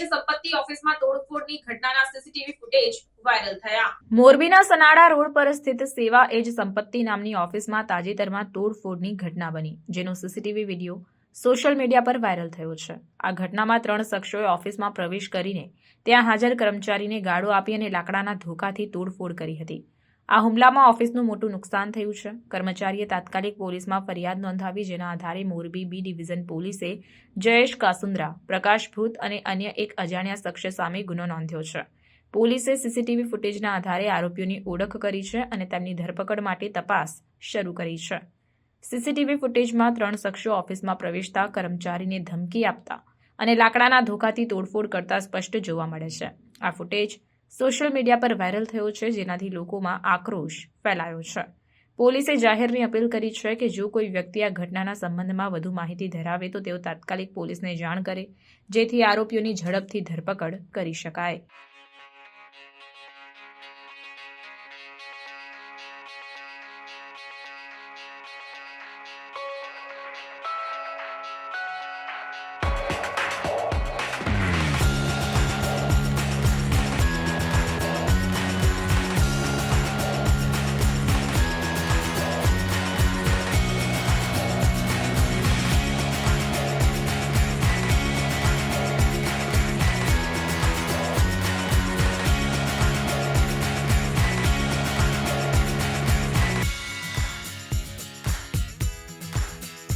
સંપત્તિ ઓફિસમાં તોડફોડની ઘટનાના સીસીટીવી ફૂટેજ વાયરલ મોરબીના સનાડા રોડ પર સ્થિત સેવા એજ સંપત્તિ નામની ઓફિસમાં તાજેતરમાં તોડફોડની ઘટના બની, જેનો સીસીટીવી વીડિયો સોશિયલ મીડિયા પર વાયરલ થયો છે. આ ઘટનામાં ત્રણ શખ્સોએ ઓફિસમાં પ્રવેશ કરીને ત્યાં હાજર કર્મચારીને ગાળો આપી અને લાકડાના ધોકાથી તોડફોડ કરી હતી. આ હુમલામાં ઓફિસનું મોટું નુકસાન થયું છે. કર્મચારીએ તાત્કાલિક પોલીસમાં ફરિયાદ નોંધાવી જેના આધારે મોરબી બી ડિવિઝન પોલીસે જયેશ કાસુંદ્રા, પ્રકાશ ભૂત અને અન્ય એક અજાણ્યા શખ્સ સામે ગુનો નોંધ્યો છે. પોલીસે સીસીટીવી ફૂટેજના આધારે આરોપીઓની ઓળખ કરી છે અને તેમની ધરપકડ માટે તપાસ શરૂ કરી છે. સીસીટીવી ફૂટેજમાં ત્રણ શખ્સો ઓફિસમાં પ્રવેશતા કર્મચારીને ધમકી આપતા અને લાકડાના ધોકાથી તોડફોડ કરતા સ્પષ્ટ જોવા મળે છે. આ ફૂટેજ સોશિયલ મીડિયા પર વાયરલ થયો છે, જેનાથી લોકોમાં આક્રોશ ફેલાયો છે. પોલીસે જાહેરની અપીલ કરી છે કે જો કોઈ વ્યક્તિ આ ઘટનાના સંબંધમાં વધુ માહિતી ધરાવે તો તેઓ તાત્કાલિક પોલીસને જાણ કરે, જેથી આરોપીઓની ઝડપથી ધરપકડ કરી શકાય.